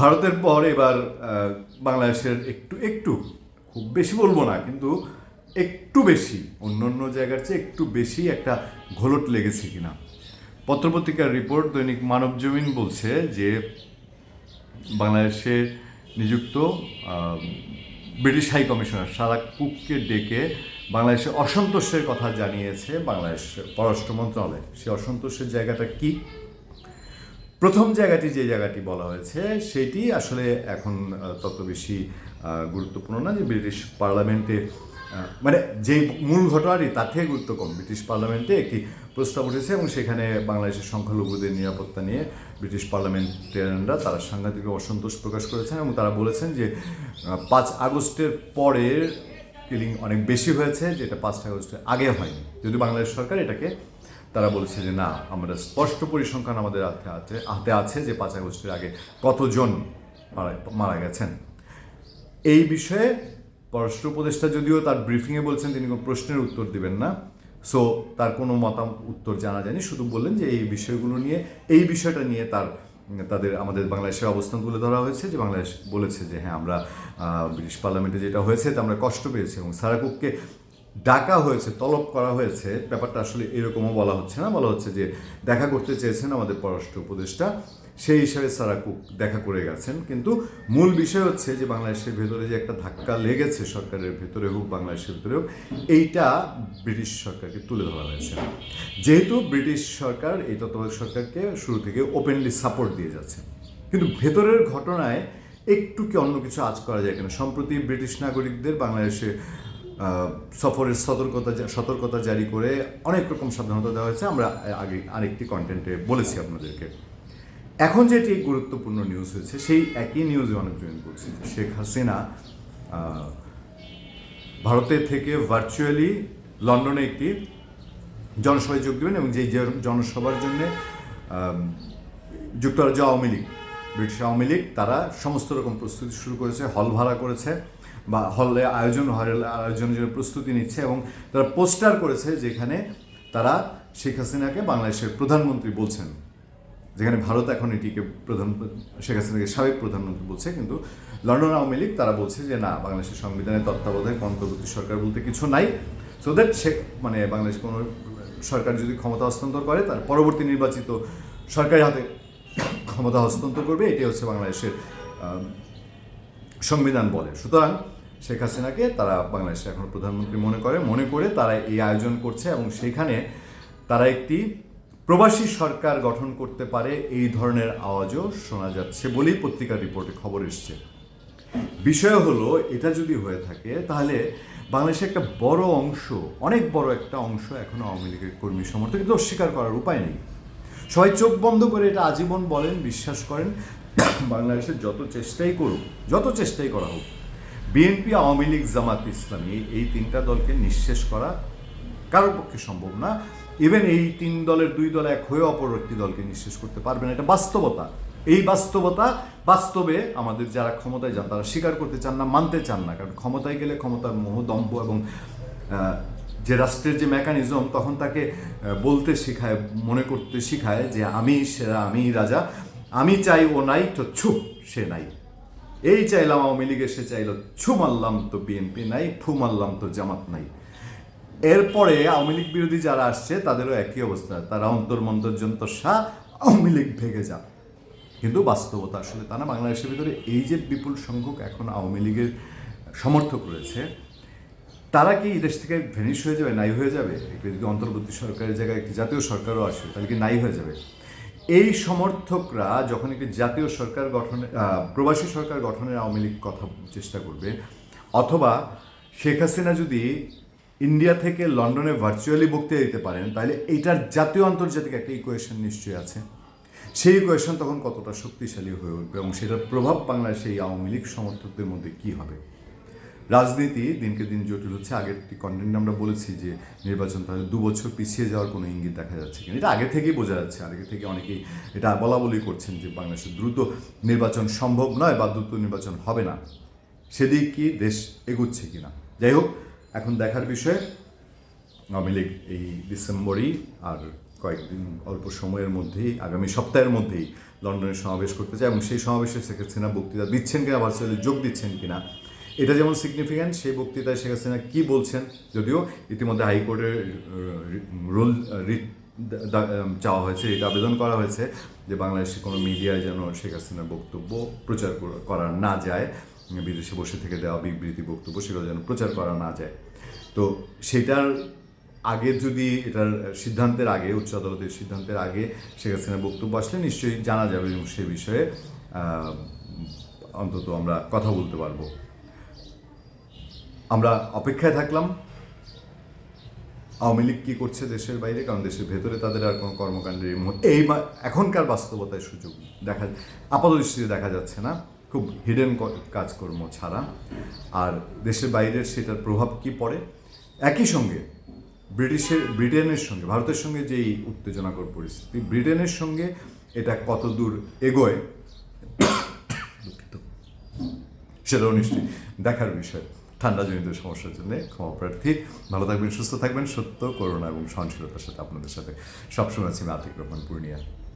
ভারতের পর এবার বাংলাদেশের একটু একটু, খুব বেশি বলব না, কিন্তু একটু বেশি অন্য অন্য জায়গার চেয়ে একটু বেশি একটা ঘোলট লেগেছে কিনা। পত্রপত্রিকার রিপোর্ট দৈনিক মানব জমিন বলছে যে বাংলাদেশে নিযুক্ত ব্রিটিশ হাই কমিশনার সারা কুককে ডেকে বাংলাদেশে অসন্তোষের কথা জানিয়েছে বাংলাদেশ পররাষ্ট্র মন্ত্রণালয়। সেই অসন্তোষের জায়গাটা কি? প্রথম জায়গাটি যে জায়গাটি বলা হয়েছে, সেটি আসলে এখন তত বেশি গুরুত্বপূর্ণ না যে ব্রিটিশ পার্লামেন্টে মানে যে মূল ঘটনাটি তার থেকে গুরুত্ব কম ব্রিটিশ পার্লামেন্টে একটি প্রস্তাব উঠেছে এবং সেখানে বাংলাদেশের সংখ্যালঘুদের নিরাপত্তা নিয়ে ব্রিটিশ পার্লামেন্টেরিয়ানরা তারা সাংঘাতিক অসন্তোষ প্রকাশ করেছেন এবং তারা বলেছেন যে পাঁচ আগস্টের পরের কিলিং অনেক বেশি হয়েছে, যেটা পাঁচ আগস্টের আগে হয়নি। যদি বাংলাদেশ সরকার এটাকে তারা বলেছে যে, না, আমরা স্পষ্ট পরিসংখ্যান আমাদের হাতে আছে হাতে আছে যে পাঁচ আগস্টের আগে কতজন মারা গেছেন। এই বিষয়ে পররাষ্ট্র উপদেষ্টা যদিও তার ব্রিফিংয়ে বলছেন, তিনি কোনো প্রশ্নের উত্তর দিবেন না। সো, তার কোনো মতাম, উত্তর জানা যায়নি। শুধু বললেন যে, এই বিষয়গুলো নিয়ে, এই বিষয়টা নিয়ে তার, তাদের, আমাদের বাংলাদেশের অবস্থান তুলে ধরা হয়েছে যে, বাংলাদেশ বলেছে যে হ্যাঁ আমরা ব্রিটিশ পার্লামেন্টে যেটা হয়েছে তা আমরা কষ্ট পেয়েছি এবং সারাকুককে ডাকা হয়েছে, তলব করা হয়েছে, ব্যাপারটা আসলে এরকমও বলা হচ্ছে না। বলা হচ্ছে যে দেখা করতে চেয়েছেন আমাদের পররাষ্ট্র উপদেষ্টা, সেই হিসাবে সারাকুক দেখা করে গেছেন। কিন্তু মূল বিষয় হচ্ছে যে বাংলাদেশের ভেতরে যে একটা ধাক্কা লেগেছে, সরকারের ভেতরে হোক, বাংলাদেশের ভেতরে হোক, এইটা ব্রিটিশ সরকারকে তুলে ধরা হয়েছে। যেহেতু ব্রিটিশ সরকার এই তত্ত্বাবধায়ক সরকারকে শুরু থেকে ওপেনলি সাপোর্ট দিয়ে যাচ্ছে। কিন্তু ভেতরের ঘটনায় একটু কি অন্য কিছু আজ করা যায় কেন? সম্প্রতি ব্রিটিশ নাগরিকদের বাংলাদেশে সফরের সতর্কতা সতর্কতা জারি করে অনেক রকম সাবধানতা দেওয়া হয়েছে। আমরা আগে আরেকটি কন্টেন্টে বলেছি আপনাদেরকে। এখন যেটি গুরুত্বপূর্ণ নিউজ হয়েছে সেই একই নিউজে অনেকজন বলছে শেখ হাসিনা আহ, ভারতের থেকে ভার্চুয়ালি লন্ডনে একটি জনসভায় যোগ দেবেন এবং যেই জনসভার জন্য যুক্তরাজ্য Awami League British Awami League তারা সমস্ত রকম প্রস্তুতি শুরু করেছে হল ভাড়া করেছে। বা হলে আয়োজন হল আয়োজনের জন্য প্রস্তুতি নিচ্ছে এবং তারা পোস্টার করেছে যেখানে তারা শেখ হাসিনাকে বাংলাদেশের প্রধানমন্ত্রী বলছেন, যেখানে ভারত এখন এটিকে প্রধান, শেখ হাসিনাকে সাবেক প্রধানমন্ত্রী বলছে, কিন্তু লন্ডন আওয়ামী লীগ তারা বলছে যে না, বাংলাদেশের সংবিধানের তত্ত্বাবধায়ক অন্তর্বর্তী সরকার বলতে কিছু নাই সো দ্যাট সে মানে বাংলাদেশ কোনো সরকার যদি ক্ষমতা হস্তান্তর করে, তার পরবর্তী নির্বাচিত সরকারের হাতে ক্ষমতা হস্তান্তর করবে এটি হচ্ছে বাংলাদেশের সংবিধান বলে। সুতরাং শেখ হাসিনাকে তারা বাংলাদেশের এখন প্রধানমন্ত্রী মনে করে মনে করে তারা এই আয়োজন করছে এবং সেখানে তারা একটি প্রবাসী সরকার গঠন করতে পারে এই ধরনের আওয়াজও শোনা যাচ্ছে বলেই পত্রিকার রিপোর্টে খবর এসছে। বিষয় হলো, এটা যদি হয়ে থাকে, তাহলে বাংলাদেশের একটা বড় অংশ, অনেক বড় একটা অংশ এখনও আওয়ামী লীগের কর্মী সমর্থক, কিন্তু অস্বীকার করার উপায় নেই। সবাই চোখ বন্ধ করে এটা আজীবন বলেন, বিশ্বাস করেন বাংলাদেশের যত চেষ্টাই করুক, যত চেষ্টাই করা হোক বিএনপি আওয়ামী লীগ, জামাত ইসলামী, এই তিনটা দলকে নিঃশেষ করা কারোর পক্ষে সম্ভব না। ইভেন এই তিন দলের দুই দল এক হয়ে অপর একটি দলকে নিঃশেষ করতে পারবে না। এটা বাস্তবতা। এই বাস্তবতা বাস্তবে আমাদের যারা ক্ষমতায় যান, তারা স্বীকার করতে চান না, মানতে চান না। কারণ ক্ষমতায় গেলে ক্ষমতার মোহ, দম্ভ এবং যে রাষ্ট্রের যে মেকানিজম তখন তাকে বলতে শেখায়, মনে করতে শেখায় যে আমি সেরা, আমি রাজা, আমি চাই ও নাই তো ছুপ, সে নাই। এই চাইলাম আওয়ামী লীগ এসে চাইলো ছু মারলাম তো বিএনপি নাই ফু মারলাম তো জামাত নাই। এরপরে আওয়ামী লীগ বিরোধী যারা আসছে, তাদেরও একই অবস্থা। তারা অন্তর মন্তর যন্তসা আওয়ামী লীগ ভেঙে যা কিন্তু বাস্তবতা আসলে তা না। বাংলাদেশের ভিতরে এই যে বিপুল সংখ্যক এখন আওয়ামী লীগের সমর্থক রয়েছে, তারা কি দেশ থেকে ভেনিশ হয়ে যাবে, নাই হয়ে যাবে? অন্তর্বর্তী সরকারের জায়গায় একটি জাতীয় সরকারও আসে, তাহলে কি নাই হয়ে যাবে? এই সমর্থকরা যখন একটি জাতীয় সরকার গঠনের আহ, প্রবাসী সরকার গঠনের আওয়ামী লীগ কথা চেষ্টা করবে অথবা শেখ হাসিনা যদি ইন্ডিয়া থেকে লন্ডনে ভার্চুয়ালি বক্তৃতা দিতে পারেন তাহলে এইটার জাতীয় আন্তর্জাতিক একটা ইকুয়েশন নিশ্চয়ই আছে। সেই ইকুয়েশন তখন কতটা শক্তিশালী হয়ে উঠবে এবং সেটার প্রভাব বাংলাদেশে এই আওয়ামী লীগ সমর্থকদের মধ্যে কী হবে? রাজনীতি দিনকে দিন জটিল হচ্ছে। আগের কন্টেন্ট আমরা বলেছি যে, নির্বাচন তাহলে দু বছর পিছিয়ে যাওয়ার কোনো ইঙ্গিত দেখা যাচ্ছে কিনা? এটা আগে থেকেই বোঝা যাচ্ছে। আগে থেকে অনেকেই এটা বলা বলি করছেন যে, বাংলাদেশে দ্রুত নির্বাচন সম্ভব নয় বা দ্রুত নির্বাচন হবে না। সেদিক কি দেশ এগুচ্ছে কিনা? যাই হোক, এখন দেখার বিষয়, আওয়ামী লীগ এই ডিসেম্বরই আর কয়েকদিন অল্প সময়ের মধ্যেই, আগামী সপ্তাহের মধ্যেই লন্ডনে সমাবেশ করতে চায় এবং সেই সমাবেশে শেখ হাসিনা বক্তৃতা দিচ্ছেন কিনা ভার্চুয়ালি যোগ দিচ্ছেন কিনা এটা যেমন সিগনিফিক্যান্ট সেই বক্তৃতায় শেখ হাসিনা কী বলছেন? যদিও ইতিমধ্যে হাইকোর্টের রুল রিট চাওয়া হয়েছে রিট আবেদন করা হয়েছে যে বাংলাদেশে কোনো মিডিয়ায় যেন শেখ হাসিনার বক্তব্য প্রচার করা না যায় বিদেশে বসে থেকে দেওয়া বিবৃতি বক্তব্য সেগুলো যেন প্রচার করা না যায়। তো সেটার আগে যদি এটার সিদ্ধান্তের আগে, উচ্চ আদালতের সিদ্ধান্তের আগে শেখ হাসিনার বক্তব্য আসলে নিশ্চয়ই জানা যাবে এবং সে বিষয়ে অন্তত আমরা কথা বলতে পারব। আমরা অপেক্ষায় থাকলাম। আওয়ামী লীগ কী করছে দেশের বাইরে? কারণ দেশের ভেতরে তাদের আর কোনো কর্মকাণ্ডের এই এখনকার বাস্তবতায় সুযোগ দেখা আপাত দৃষ্টিতে দেখা যাচ্ছে না। খুব হিডেন কাজকর্ম ছাড়া। আর দেশের বাইরের সেটার প্রভাব কি পড়ে? একই সঙ্গে ব্রিটিশের ব্রিটেনের সঙ্গে ভারতের সঙ্গে যেই উত্তেজনাকর পরিস্থিতি, ব্রিটেনের সঙ্গে এটা কত দূর এগোয় সেটাও নিশ্চয়ই দেখার বিষয়। ঠান্ডাজনিত সমস্যার জন্য ক্ষমা প্রার্থী ভালো থাকবেন, সুস্থ থাকবেন। সত্য করোনা এবং সহনশীলতার সাথে আপনাদের সাথে সবসময় আছি। আমি আতিক রহমান, পূর্ণিয়া।